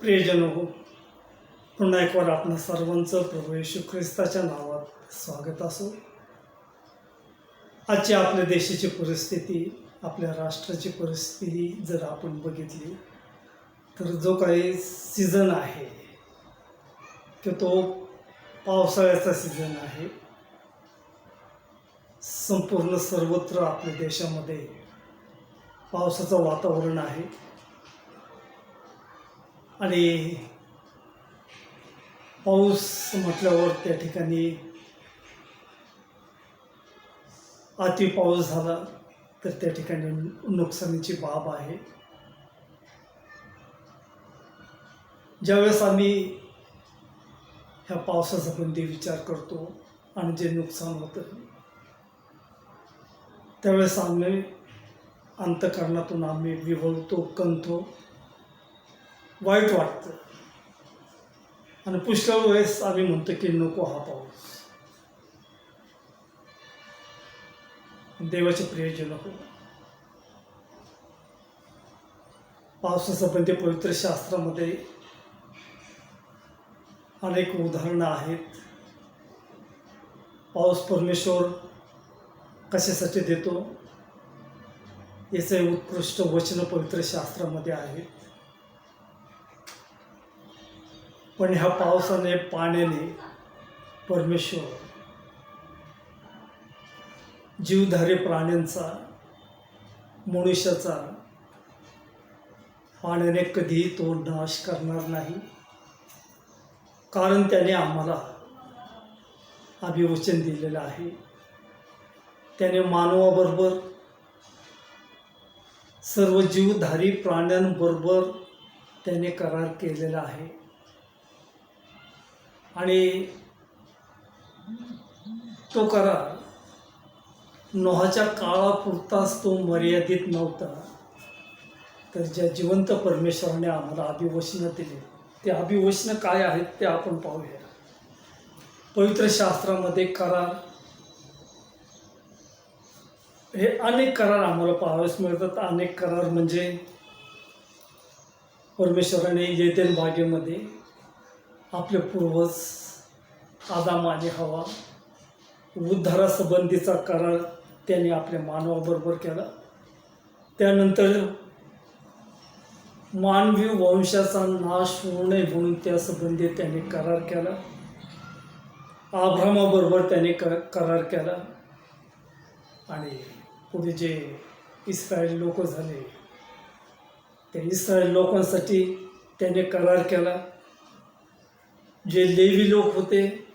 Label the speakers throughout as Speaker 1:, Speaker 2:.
Speaker 1: प्रियजन हो पुन्हा एक वार आपण सर्वांचं प्रभू येशू ख्रिस्ताच्या नावात स्वागत असो. आजची आपल्या देशाची परिस्थिती आपल्या राष्ट्राची परिस्थिती जर आपण बघितली तर जो काही सीझन आहे तो तो पावसाळ्याचा सीझन आहे. संपूर्ण सर्वत्र आपल्या देशामध्ये पावसाचं वातावरण आहे. आणि पाऊस म्हटल्यावर त्या ठिकाणी अति पाऊस झाला तर त्या ठिकाणी नुकसानीची बाब आहे. ज्यावेळेस आम्ही ह्या पावसाचा बंदी विचार करतो आणि जे नुकसान होतं त्यावेळेस आम्ही अंतकरणातून आम्ही विवळतो कंतो वाईट वाटतं. आणि पुष्कळ वेळेस आम्ही म्हणतो की नको हा पाऊस. देवाचे प्रियजन हो पावसाचं पण ते पवित्र शास्त्रामध्ये अनेक उदाहरणं आहेत. पाऊस परमेश्वर कशासाठी देतो? याचे उत्कृष्ट वचन पवित्र शास्त्रामध्ये आहे. पण ह्या पावसाने पाण्याने परमेश्वर जीवधारी प्राण्यांचा मनुष्याचा पाण्याने कधीही तो नाश करणार नाही. कारण त्याने आम्हाला अभिवचन दिलेलं आहे. त्याने मानवाबरोबर सर्व जीवधारी प्राण्यांबरोबर त्याने करार केलेला आहे. आणि तो करार नोहाच्या काळापुरताच तो मर्यादित नव्हता. तर ज्या जिवंत परमेश्वराने आम्हाला अभिवचनं दिली ते अभिवचनं काय आहेत ते आपण पाहूया. पवित्र शास्त्रामध्ये करार हे अनेक करार आम्हाला पाहावयास मिळतात. अनेक करार म्हणजे परमेश्वराने येतेन बागेमध्ये आपले पूर्वज आदाम आणि हवा उद्धारासंबंधीचा करार त्याने आपल्या मानवाबरोबर केला. त्यानंतर मानवी वंशाचा नाश होऊ नये म्हणून त्या संबंधी करार केला. आभ्रामाबरोबर त्याने क करार केला. आणि पुढे जे इस्रायल लोक झाले त्या इस्रायल लोकांसाठी त्याने करार केला. जे लेवी लोक होते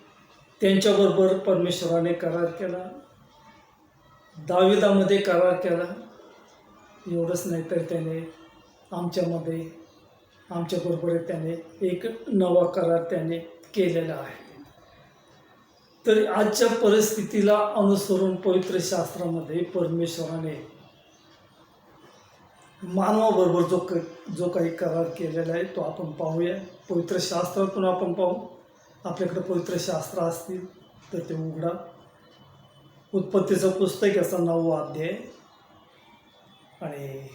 Speaker 1: त्यांच्याबरोबर परमेश्वराने करार केला. दाविदामध्ये करार केला. एवढंच नाही तर त्याने आमच्यामध्ये आमच्याबरोबर त्याने एक नवा करार त्याने केलेला आहे. तर आजच्या परिस्थितीला अनुसरून पवित्र शास्त्रामध्ये परमेश्वराने मानवाबरोबर जो क जो काही करार केलेला आहे तो आपण पाहूया. पवित्र शास्त्रातून आपण पाहू. आपल्याकडे पवित्र शास्त्र असतील तर ते उघडा. उत्पत्तीचं पुस्तक याचा नववा अध्याय. आणि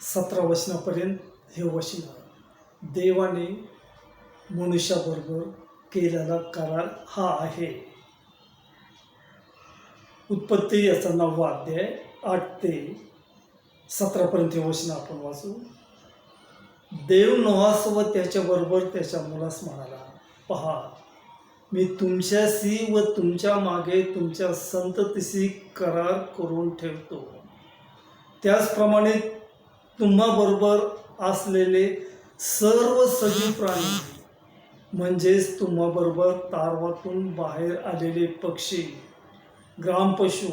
Speaker 1: सतरा वचनापर्यंत हे वचन देवाने मनुष्याबरोबर केलेला करार हा आहे. उत्पत्ती याचा नववा अध्याय आठ ते सतरापर्यंत हे वचन आपण वाचू देव नवास व त्याच्याबरोबर त्याच्या मुलास म्हणाला पहा मी तुमच्याशी व तुमच्या मागे तुमच्या संततीशी करार करून ठेवतो. त्याचप्रमाणे तुम्हाबरोबर असलेले सर्व सजीव प्राणी म्हणजेच तुम्हाबरोबर तारवातून बाहेर आलेले पक्षी ग्रामपशु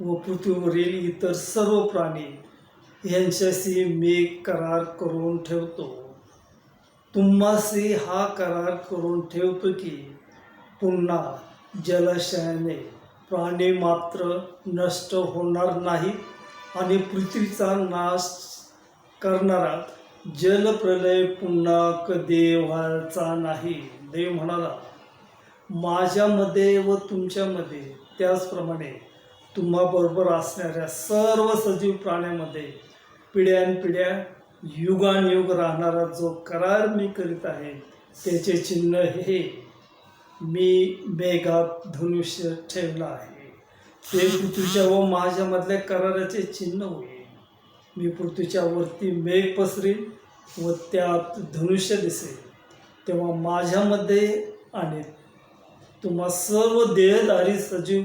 Speaker 1: व पृथ्वीवरील इतर सर्व प्राणी यांच्याशी मी करार करून ठेवतो. तुम्हाशी हा करार करून ठेवतो की पुन्हा जलाशयाने प्राणी मात्र नष्ट होणार नाही आणि पृथ्वीचा नाश करणारा जलप्रलय पुन्हा कधी व्हायचा नाही. देव म्हणाला माझ्यामध्ये व तुमच्यामध्ये त्याचप्रमाणे तुम्हाबरोबर असणाऱ्या सर्व सजीव प्राण्यामध्ये पिढ्यानपिढ्या युगानयुग राहणारा जो करार मी करीत आहे त्याचे चिन्ह हे मी मेघात धनुष्य ठेवलं आहे. ते पृथ्वीच्या व माझ्यामधल्या कराराचे चिन्ह होईल. मी पृथ्वीच्या वरती मेघ पसरेल व त्यात धनुष्य दिसेल. तेव्हा माझ्यामध्ये आणि तुम्हा सर्व देहधारी सजीव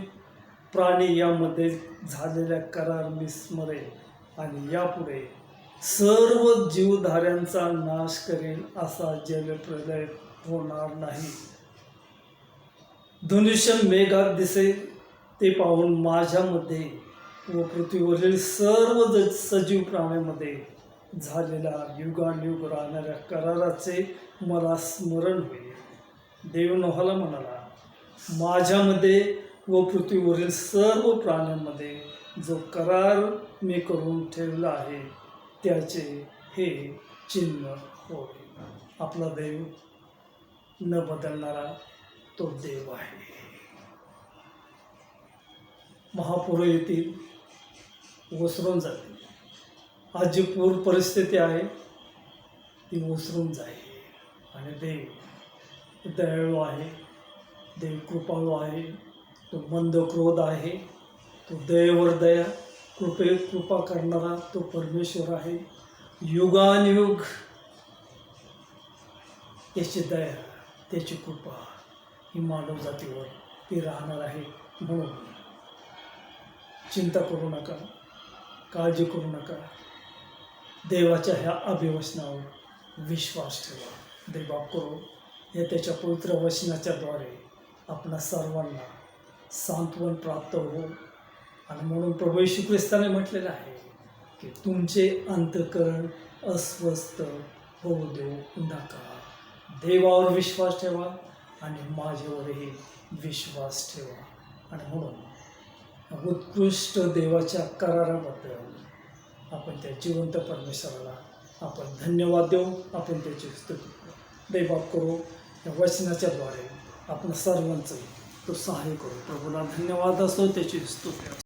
Speaker 1: प्राणी यामध्ये झालेल्या करार मी स्मरेल. आणि यापुढे सर्व जीवधाऱ्यांचा नाश करेल असा जलप्रलय होणार नाही. धनुष्य मेघात दिसेल ते पाहून माझ्यामध्ये व पृथ्वीवरील सर्व ज सजीव प्राण्यामध्ये झालेल्या युगानयुग राहणाऱ्या कराराचे मला स्मरण होईल. देव नोहाला म्हणाला माझ्यामध्ये व पृथ्वीवरील सर्व प्राण्यांमध्ये जो करार मी करून ठेवला आहे त्याचे हे चिन्ह होय. आपला देव न बदलणारा तो देव आहे. महापूर येतील ओसरून जातील. आज जी पूर परिस्थिती आहे ती ओसरून जाईल. आणि देव दयाळू आहे देव कृपाळू आहे तो मंद क्रोध आहे. तो दयेवर दया कृपे कृपा करणारा तो परमेश्वर आहे. युगानयुग त्याची दया त्याची कृपा ही मानव जातीवर ती राहणार आहे म्हणून. चिंता करू नका काळजी करू नका. देवाच्या ह्या अभिवचनावर विश्वास ठेवा. देवा करू या त्याच्या पवित्र वचनाच्याद्वारे आपणा सर्वांना सांत्वन प्राप्त होऊ आणि म्हणून प्रभू येशू ख्रिस्ताने म्हटलेलं आहे की तुमचे अंतकरण अस्वस्थ होऊ देऊ नका. देवावर विश्वास ठेवा आणि माझ्यावरही विश्वास ठेवा. आणि म्हणून उत्कृष्ट देवाच्या कराराबद्दल आपण त्या जिवंत परमेश्वराला आपण धन्यवाद देऊ आपण त्याची स्तुती करू. करू या वचनाच्याद्वारे आपण सर्वांचं तो सहाय्य करू. प्रभूला धन्यवाद असो त्याची स्तुती